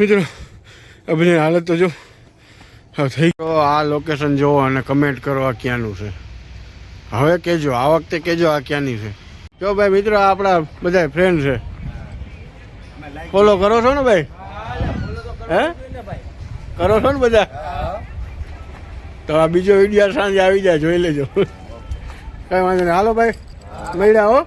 મિત્રો, અભિનય હાલત તો જો, હા, થઈ ગયો આ લોકેશન જુઓ અને કમેન્ટ કરો આ ક્યાંનું છે. હવે કહેજો, આ વખતે કહેજો આ ક્યાંની છે. જો ભાઈ મિત્રો આપણા બધા ફ્રેન્ડ છે. ફોલો કરો છો ને ભાઈ? હે? કરો છો ને બધા? તો આ બીજો વીડિયો સાંજે આવી જાય, જોઈ લેજો. કઈ વાંધો નહીં. હાલો ભાઈ, મળ્યા હો.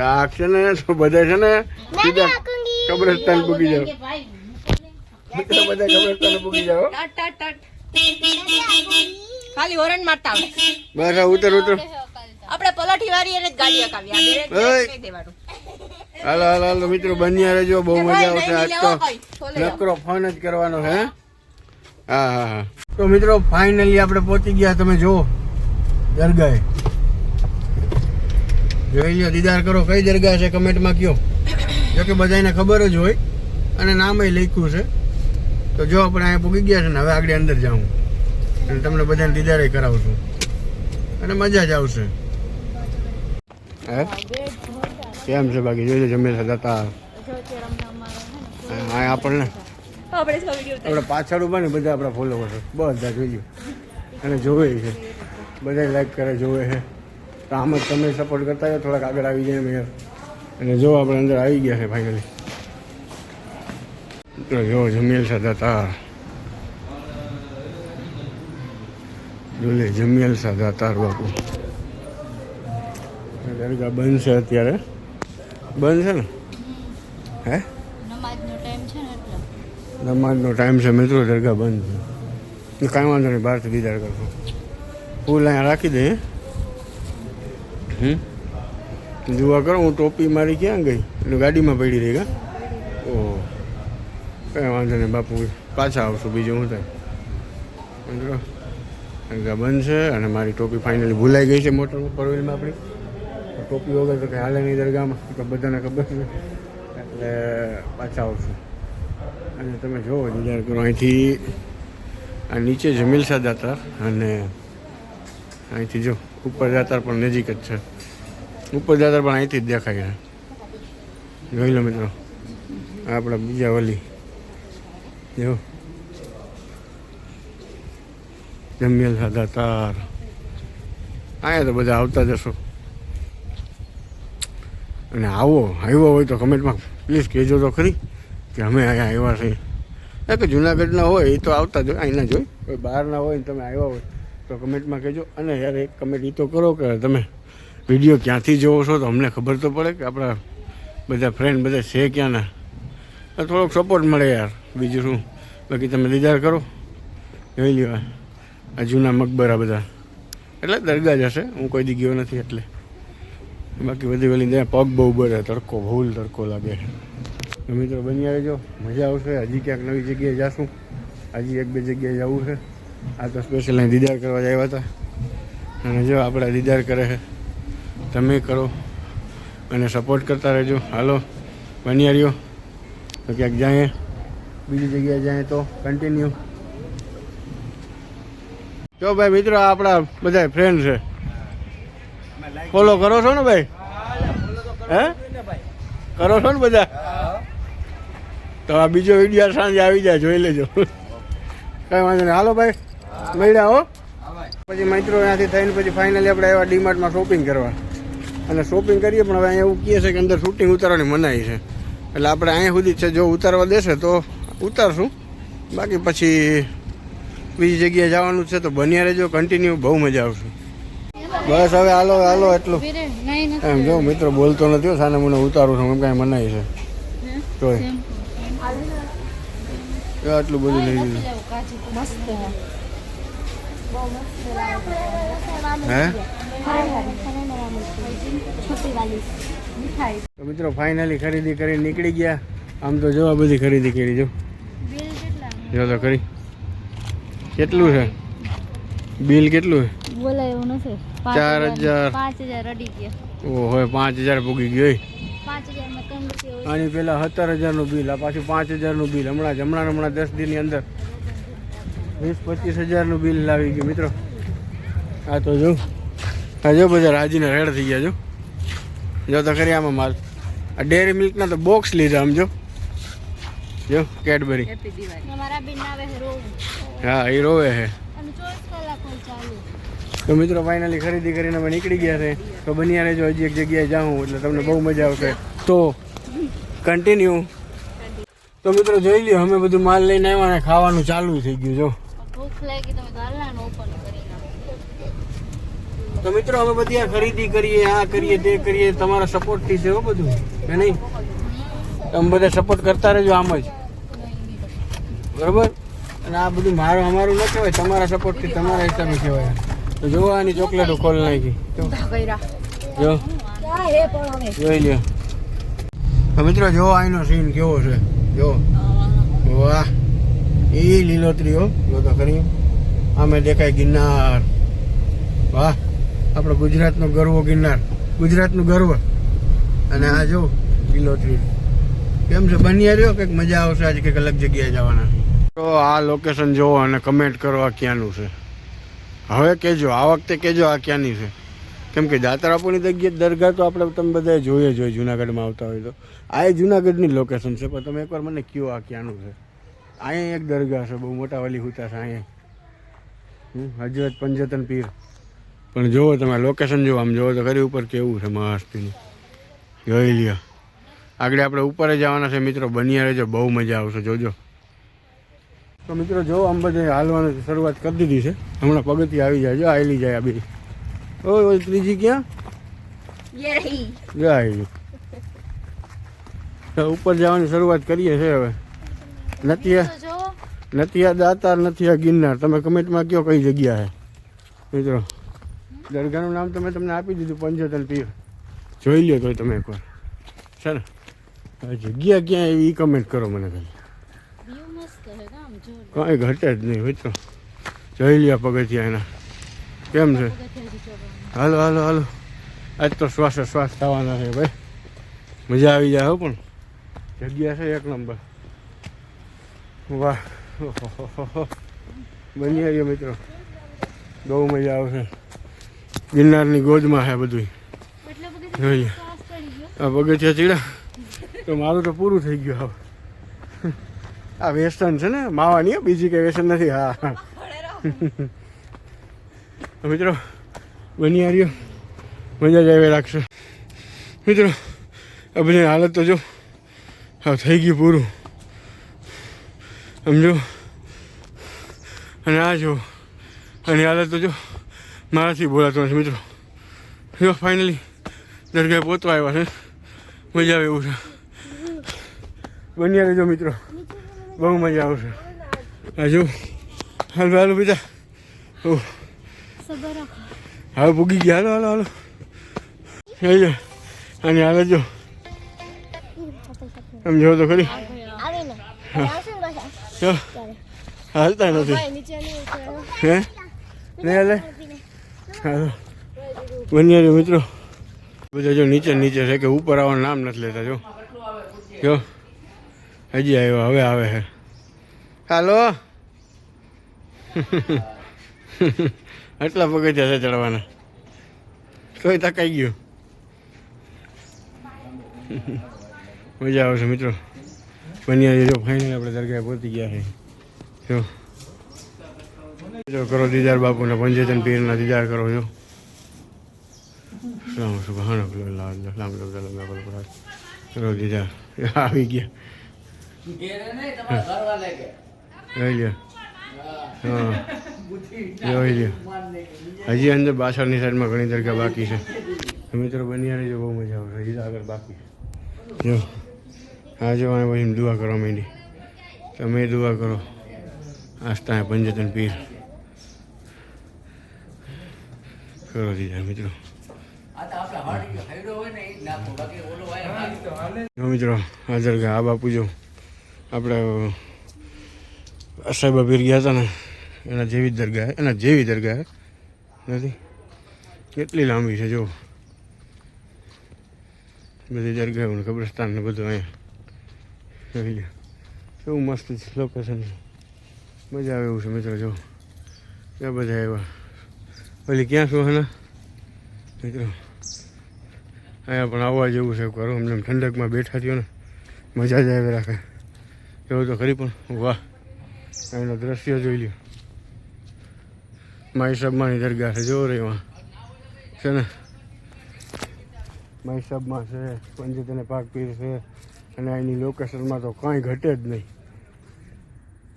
આ છે ને તો બધા છે ને? સીધા કબ્રસ્તાન પૂકી જાવ કે ભાઈ મિત્રો બધા કબ્રસ્તાન પૂકી ટટ ખાલી મારતા બસ ઉતર ઉતર. આપણે પલાઠી વાળી ગાડી હાલો હાલો હાલો મિત્રો બન્યા રહેજો. બહુ મજા આવશે. આજ તો. નકરો ફોન જ કરવાનો હે? હા હા હા. તો મિત્રો ફાઇનલી આપણે પહોંચી ગયા. તમે જુઓ દરગાહે જોઈ લ્યો, દીદાર કરો, કઈ દરગાહ છે કમેન્ટમાં કયો. જો કે બધાને ખબર જ હોય અને નામે લખ્યું છે. તો જો આપણે અહીંયા પૂગી ગયા છે ને, હવે આગળ અંદર જાઉં. અને તમને બધાને દીદારે કરાવશું અને મજા જ આવશે. હે? કેમ છે બાકી? જોઈ લો જમે હતા હા આપણને. આપણે પાછળ ઊભા ને, બધા આપણા ફોલોવર બધા જોઈએ અને જોવે છે. બધા લાઈક કરે, જોવે છે. તો આમ જ તમે સપોર્ટ કરતા હોય થોડાક આગળ આવી જાય યાર અને જો આપણે અંદર આવી ગયા છે ફાઇનલી તો જો જમીલ સાદા તાર. જોલે જમીલ સાદા તાર બાપુ. દરગાહ બંધ છે અત્યારે. બંધ છે ને? હે? નમાજનો ટાઈમ છે મિત્રો દરગાહ બંધ છે. કાંઈ વાંધો નહીં બહારથી દીદાર કરશો. ફૂલ અહીંયા રાખી દઈએ હમ? જોવા કરો હું ટોપી મારી ક્યાં ગઈ? એટલે ગાડીમાં પડી રહી ગા ઓહો કંઈ વાંધો નહીં બાપુ પાછા આવશું બીજું હું થાય? મિત્રો બંધ છે અને મારી ટોપી ફાઇનલી ભૂલાઈ ગઈ છે મોટર પરવેલમાં આપણી. ટોપી વગર તો કંઈ હાલે નહીં દરગાહમાં. તો બધાને ખબર છે. એટલે પાછા આવશું. અને તમે જુઓ વિચાર કરો. અહીંથી આ નીચે જમીલ સાદા હતા. અને અહીંથી જો. ઉપર જાતર પણ નજીક જ છે. ઉપર જાતર પણ અહીંથી જ દેખાય છે. જોઈ લો મિત્રો આપણા બીજા વલી. જો. જમીલસા દાતાર. અહીંયા તો બધા આવતા જશો અને આવો, આવ્યો હોય તો કમેન્ટમાં પ્લીઝ કહેજો તો ખરી કે અમે અહીંયા આવ્યા છીએ. કે જુનાગઢના હોય, એ તો આવતા જ હોય. અહીંના જ હોય. કોઈ બહારના હોય તમે આવ્યા હોય. તો કમેન્ટમાં કહેજો. અને યાર એક કમેન્ટ એ તો કરો કે તમે વીડિયો ક્યાંથી જોવો છો તો અમને ખબર તો પડે કે આપણા બધા ફ્રેન્ડ બધા છે ક્યાંના. થોડોક સપોર્ટ મળે યાર, બીજું શું? બાકી તમે દીદાર કરો. જોઈ લ્યો આ. જૂના મકબરા બધા. એટલે દરગાહ જ હશે, હું કોઈ દી ગયો નથી એટલે. બાકી બધી વેલી ત્યાં પગ બહુ બરે તડકો, ભૂલ તડકો લાગે. મિત્રો બની રહેજો, મજા આવશે. હજી ક્યાંક નવી જગ્યાએ જાશું. હજી એક બે જગ્યાએ જવું છે. આ તો સ્પેશિયલ અહીં દીદાર કરવા આવ્યા હતા. અને જો આપણા દીદાર કરે છે, તમે કરો અને સપોર્ટ કરતા રહેજો. હાલો બન્યા રહ્યો તો ક્યાંક જાય બીજી જગ્યાએ જાય તો કન્ટિન્યુ જો ભાઈ મિત્રો આપણા બધા ફ્રેન્ડ છે. ફોલો કરો છો ને ભાઈ? હે? કરો છો ને બધા? તો આ બીજો વીડિયો સાંજે આવી જાય, જોઈ લેજો. કઈ વાંધો નહીં. હાલો ભાઈ. મળ્યા હો. પછી મિત્રો ત્યાંથી થઈને પછી ફાઇનલી આપણે આવ્યા ડીમાર્ટમાં શોપિંગ કરવા. અને શોપિંગ કરીએ પણ હવે અહીંયા એવું કહે છે કે અંદર શૂટિંગ ઉતારવાની મનાઈ છે. એટલે આપણે અહીંયા સુધી છે જો ઉતારવા દેશે તો ઉતારશું. બાકી પછી બીજી જગ્યાએ જવાનું છે તો બન્યા રહેજો કન્ટિન્યુ બહુ મજા આવશે. બસ હવે હાલો હાલો એટલું. એમ જો મિત્રો બોલતો નથી હો, સાને મને ઉતારું છું એમ કાંઈ મનાય છે. તોય. એ આટલું બધું લઈ લીધું. તો મિત્રો ફાઇનલી ખરીદી કરી નીકળી ગયા. આમ તો જો આ બધી ખરીદી કરી જો. જો તો ખરી. કેટલું છે? બિલ કેટલું બોલાય એવું નથી. ચાર હજાર. પાંચ હજાર અડી ગયા. છે પાંચ હજાર હજાર રૂપિયા હોય. આની પહેલાં સત્તર હજારનું બિલ આ પાછું પાંચ હજારનું બિલ. હમણાં હમણાં હમણાં દસ દિનની અંદર. વીસ પચીસ હજારનું બિલ લાવી ગયું મિત્રો. આ તો જો હા જો બધા રાજીને રેડ થઈ ગયા જો. જો તો કરી આમાં માલ. આ ડેરી મિલ્કના તો બોક્સ લીધા આમ જો. જો કેડબરી. હા એ રોવે છે. અને ચોવીસ કલાક હોય ચાલુ. તો મિત્રો ફાઇનલી ખરીદી કરીને અમે નીકળી ગયા છે. તો બન્યા રહેજો હજી એક જગ્યાએ જાઉં એટલે તમને બહુ મજા આવશે. તો કન્ટિન્યુ તો મિત્રો જોઈ લ્યો અમે બધું માલ લઈને આવ્યા અને ખાવાનું ચાલુ થઈ ગયું જો. લાગી તમે ગાલના ઓપન કરી નાખો. તો મિત્રો અમે બધી આ ખરીદી કરીએ આ કરીએ તે કરીએ તમારા સપોર્ટથી છે હો બધું કે નહીં? તમે બધા સપોર્ટ કરતા રહેજો આમ જ. બરોબર? અને આ બધું મારું અમારું ન કહેવાય તમારા સપોર્ટથી તમારા હિસાબે કહેવાય. તો જો આની ચોકલેટો ખોલ નાખી. જો. જો. જોઈ લ્યો. તો મિત્રો જો આનો સીન કેવો છે. જો વાહ. એ લીલોતરી, હો જો તો ખરી. આમે દેખાય ગિરનાર. વાહ, આપણો ગુજરાતનો ગર્વ ગિરનાર. ગુજરાતનું ગર્વ. અને આ જો લીલોતરી. કેમ છે? બની રહ્યો? કંઈક મજા આવશે આજે કંઈક અલગ જગ્યાએ જવાના. તો આ લોકેશન જોવો અને કમેન્ટ કરો આ ક્યાંનું છે. હવે કહેજો, આ વખતે કહેજો આ ક્યાંની છે. કેમ કે દાતારાપુરની જગ્યાએ દરગાહ તો આપણે તમે બધા જોઈએ જ હોય, જુનાગઢમાં આવતા હોય તો. આ એ જુનાગઢની લોકેશન છે, પણ તમે એકવાર મને કહો આ ક્યાંનું છે. અહીંયા એક દરગાહ છે બહુ મોટા વાલી હુતા છે અહીંયા. હજરત પંજતન પીર. પણ જુઓ તમે લોકેશન જુઓ આમ જુઓ તો ખરી ઉપર કેવું છે મસ્તીનું જોઈ લ્યો. આગળ આપણે ઉપર જવાના છે મિત્રો બન્યા રહેજો બહુ મજા આવશે જોજો. તો મિત્રો જો આમ બધે હાલવાની શરૂઆત કરી દીધી છે. હમણાં પગથિયા આવી જાય જો આવેલી જાય આ બી ઓય ત્રીજી ક્યાં? જો આવી ઉપર જવાની શરૂઆત કરીએ છે હવે. આ દાતાર નથી આ ગિરનાર. તમે કમેન્ટમાં કયો કઈ જગ્યા છે? મિત્રો દરગાહનું નામ તમે તમને આપી દીધું પંચોતેર પીર. જોઈ લ્યો તો તમે એકવાર. સર જગ્યા ક્યાં એવી કમેન્ટ કરો મને ખાલી. કાંઈ ઘટે જ નહીં મિત્રો. જોઈ લ્યો પગથિયા એના. કેમ છે. હાલો હાલો હાલો. આજ તો શ્વાસ શ્વાસ થવાના છે ભાઈ. મજા આવી જાય હો પણ. જગ્યા છે એક નંબર. વાહ. બની આવ્યો મિત્રો. બહુ મજા આવશે. ગિરનારની ગોદમાં છે બધું આ પગથિયા ચીડા. તો મારું તો પૂરું થઈ ગયું હવે. આ વેસન છે ને માવાની બીજી કઈ વેસન નથી. હા. મિત્રો, બની આવ્યો. મજા જ આવી રાખશે. મિત્રો, આ બધી હાલત તો જો, હા, થઈ ગયું પૂરું. સમજો? અને આ જો અને હાલત તો જો મારાથી બોલાતો નથી મિત્રો. જો ફાઇનલી દરગાહ પહોંચવા આવ્યા છે. મજા આવે એવું છે. બન્યા રહેજો મિત્રો. બહુ મજા આવશે. હા જો હાલો હાલો બીજા ઓહ. સબર હવે પૂગી ગયા. હાલો હાલો હાલો. અને હાલ જો. આમ જો તો ખરી. આવીને. જો હાલતા નથી. હે? નહીં હાલે? હાલો. બન્યા મિત્રો. બધા જો નીચે નીચે છે કે ઉપર આવવાનું નામ નથી લેતા, જો. જો. હજી આવ્યો, હવે આવે છે. હાલો. આટલા પગથિયા છે ચડવાના. તોય તકાઈ ગયો. મજા આવશે મિત્રો. બન્યા જો ફાઇનલ આપણે દરગાહ પહોંચી ગયા છે જો જો કરો દીદાર બાપુના પંચેતન પીરના દીદાર કરો છો રામ સુબહાન લાલ લામ લામ લામ કરો દીદાર આવી ગયા જોઈ લ્યો હા જોઈ લ્યો હજી અંદર પાછળની સાઈડમાં ઘણી દરગાહ બાકી છે તો મિત્રો બની રહેજો બહુ મજા આવશે હજી તો આગળ બાકી છે. જો આ જો આને પછી દુઆ કરવા માંડી. તમે દુઆ કરો. આસ્થા પંચતન પીર. કરો દીધા મિત્રો. મિત્રો આ દરગાહ આ બાપુ જો આપણે સાહેબા પીર ગયા હતા ને, એના જેવી દરગાહ એના જેવી દરગાહ નથી? કેટલી લાંબી છે, જો. બધી દરગાહ કબ્રસ્તાન ને બધું અહીંયા. જોઈ લો કેવું મસ્ત લોકેશન છે. મજા આવે એવું છે મિત્રો, જો. ત્યાં બધા આવ્યા ઓલી ક્યાં શું હે મિત્રો. અહીંયા પણ આવવા જેવું છે કરો અમને ઠંડકમાં બેઠા થયો ને. મજા જ આવે રાખે. એવું તો ખરી પણ, વાહ. એનો દ્રશ્ય જોઈ લ્યો. માઈ સાહેબમાંની દરગાહ છે જોવો રે છે ને? માઈ સાહેબમાં છે પંજત અને પાક પીર છે. અને એની લોકેશનમાં તો કાંઈ ઘટે જ નહીં.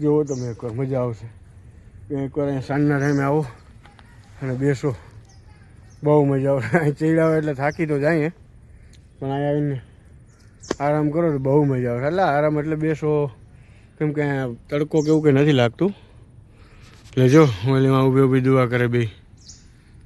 જુઓ તમે એકવાર, મજા આવશે. એકવાર અહીંયા સાંજના ટાઈમે આવો અને બેસો. બહુ મજા આવશે. અહીં ચીડાવે એટલે થાકી તો જાય પણ અહીં આવીને આરામ કરો તો બહુ મજા આવે એટલે આરામ એટલે બેસો. કેમ કે તડકો કેવું કંઈ નથી લાગતું. એટલે જો ઓલીમાં ઊભી ઊભી દુઆ કરે બે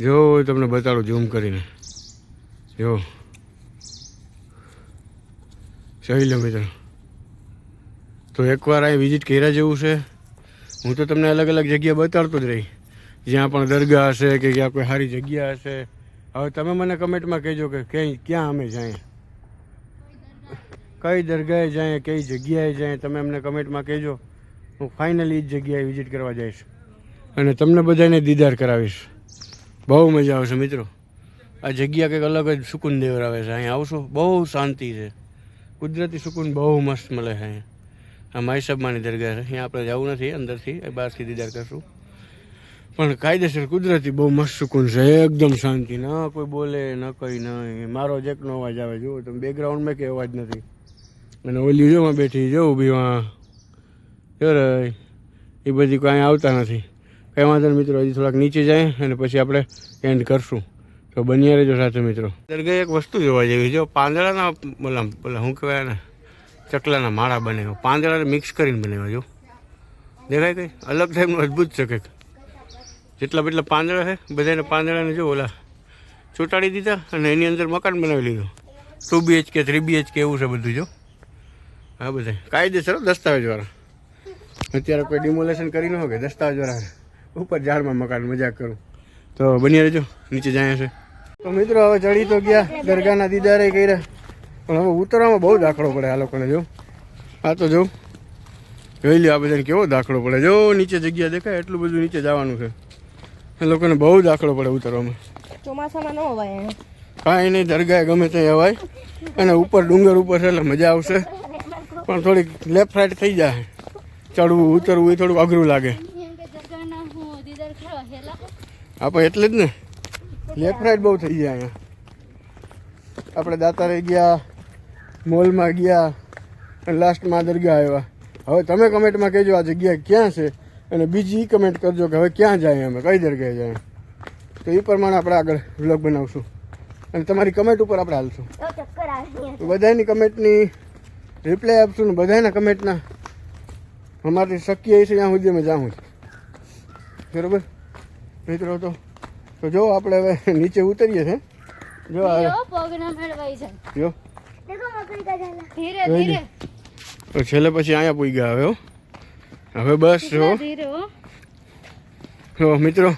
જો, તમને બતાડું ઝૂમ કરીને. જો. જોઈ લો તો એકવાર અહીં વિઝિટ કર્યા જેવું છે, હું તો તમને અલગ અલગ જગ્યા બતાડતો જ રહી. જ્યાં પણ દરગાહ હશે કે ક્યાં કોઈ સારી જગ્યા હશે. હવે તમે મને કમેન્ટમાં કહેજો કે ક્યાંય, ક્યાં અમે જાય કઈ દરગાહે જાય કઈ જગ્યાએ જાય તમે અમને કમેન્ટમાં કહેજો. હું ફાઇનલી જ જગ્યાએ વિઝિટ કરવા જઈશ. અને તમને બધાને દીદાર કરાવીશ. બહુ મજા આવશે મિત્રો. આ જગ્યા કંઈક અલગ જ સુકૂન દેવરાવે છે. અહીંયા આવશો, બહુ શાંતિ છે. કુદરતી સુકૂન બહુ મસ્ત મળે છે અહીંયા. આ માઈ સાહેબમાંની દરગાહ છે. અહીંયા આપણે જવું નથી, અંદરથી બહારથી દીદાર કરશું પણ કાયદેસર કુદરતી બહુ મસ્ત સુકૂન છે. એકદમ શાંતિ. ના કોઈ બોલે, ન કંઈ નહીં મારો જ એકનો અવાજ આવે. જુઓ તમે બેકગ્રાઉન્ડમાં કે અવાજ નથી. અને ઓલી જોમાં બેઠી, જો ઊભી વાં. જો એ બધી કાંઈ આવતા નથી. કંઈ વાંધો મિત્રો, હજી થોડાક નીચે જાય અને પછી આપણે એન્ડ કરશું. તો બન્યા રહેજો સાથે મિત્રો. દરગાહ એક વસ્તુ જોવા જેવી જો પાંદડાના બોલા બોલા શું કહેવાય ને ચકલાના માળા બનાવ્યો પાંદડાને મિક્સ કરીને બનાવ્યા જો. દેખાય કંઈ અલગ ટાઈપનું અદ્ભુત છે કંઈક. જેટલા જેટલા પાંદડા છે બધાને પાંદડાને જો ઓલા ચોંટાડી દીધા અને એની અંદર મકાન બનાવી લીધું. ટુ બીએચકે થ્રી બીએચકે એવું છે બધું, જો. હા બધા કાયદેસર, દસ્તાવેજવાળા. અત્યારે કોઈ ડિમોલેશન કરી ન હોય દસ્તાવેજવાળા ઉપર ઝાડમાં મકાન, મજાક કરું. તો બની રહેજો. નીચે જાય છે. તો મિત્રો હવે ચડી તો ગયા દરગાહના દીદારે કર્યા. પણ હવે ઉતરવામાં બહુ દાખલો પડે આ લોકોને જો. આ તો જો. જોઈ લ્યો આ બધાને કેવો દાખલો પડે. જો નીચે જગ્યા દેખાય એટલું બધું નીચે જવાનું છે. એ લોકોને બહુ દાખલો પડે ઉતરવામાં ચોમાસામાં ન હોવાય કાંઈ નહીં દરગાહ ગમે ત્યાં અવાય. અને ઉપર ડુંગર ઉપર છે એટલે મજા આવશે. પણ થોડીક લેફ્ટ રાઈટ થઈ જાય. ચડવું ઉતરવું એ થોડું અઘરું લાગે. આપણે એટલે જ ને. લેફ્ટ રાઈટ બહુ થઈ ગયા અહીંયા. આપણે દાતારે ગયા મોલમાં ગયા અને લાસ્ટમાં દરગાહ આવ્યા. હવે તમે કમેન્ટમાં કહેજો આ જગ્યા ક્યાં છે અને બીજી કમેન્ટ કરજો કે હવે ક્યાં જાય અમે કઈ દરગાહે જાય તો એ પ્રમાણે આપણે આગળ વ્લોગ બનાવશું. અને તમારી કમેન્ટ ઉપર આપણે હાલશું. બધાની કમેન્ટની રિપ્લાય આપશું ને બધાના કમેન્ટના અમારી શક્ય છે ત્યાં સુધી અમે જાઉં બરોબર? મિત્રો તો તો જો આપણે હવે નીચે ઉતરીએ છે. જો આ જો તો છેલ્લે પછી અહીંયા પૂઈ ગયા હવે હો. હવે બસ જો ધીરે હો. જો મિત્રો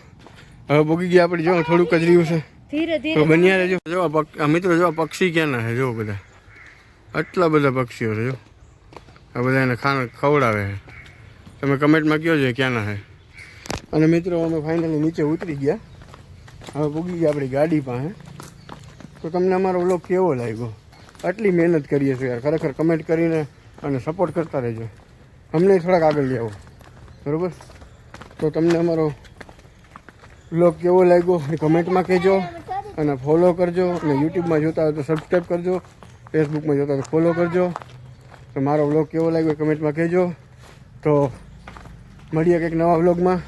હવે પૂગી ગયા આપણે જો થોડુંક જ રહ્યું છે. તો બન્યા રહેજો. જો મિત્રો જો આ પક્ષી ક્યાંના છે જો બધા. આટલા બધા પક્ષીઓ છે જો. આ બધા એને ખાણ ખવડાવે છે. તમે કમેન્ટમાં કહો છો ક્યાંના છે. અને મિત્રો અમે ફાઇનલી નીચે ઉતરી ગયા. હવે પૂગી ગયા આપણી ગાડી પાસે. તો તમને અમારો વ્લોગ કેવો લાગ્યો? આટલી મહેનત કરીએ છીએ યાર. ખરેખર કમેન્ટ કરીને અને સપોર્ટ કરતા રહેજો. અમને થોડાક આગળ લેવો બરાબર? તો તમને અમારો વ્લોગ કેવો લાગ્યો એ કમેન્ટમાં કહેજો અને ફોલો કરજો. અને યુટ્યુબમાં જોતા હોય તો સબસ્ક્રાઈબ કરજો. ફેસબુકમાં જોતા હોય તો ફોલો કરજો. તો મારો વ્લોગ કેવો લાગ્યો એ કમેન્ટમાં કહેજો. તો મળીએ કંઈક નવા વ્લોગમાં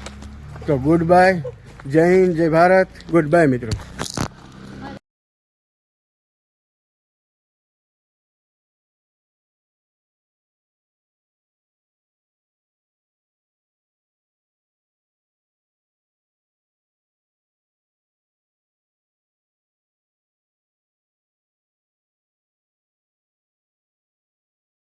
તો ગુડ બાય જય હિન્દ જય ભારત. ગુડ બાય મિત્રો.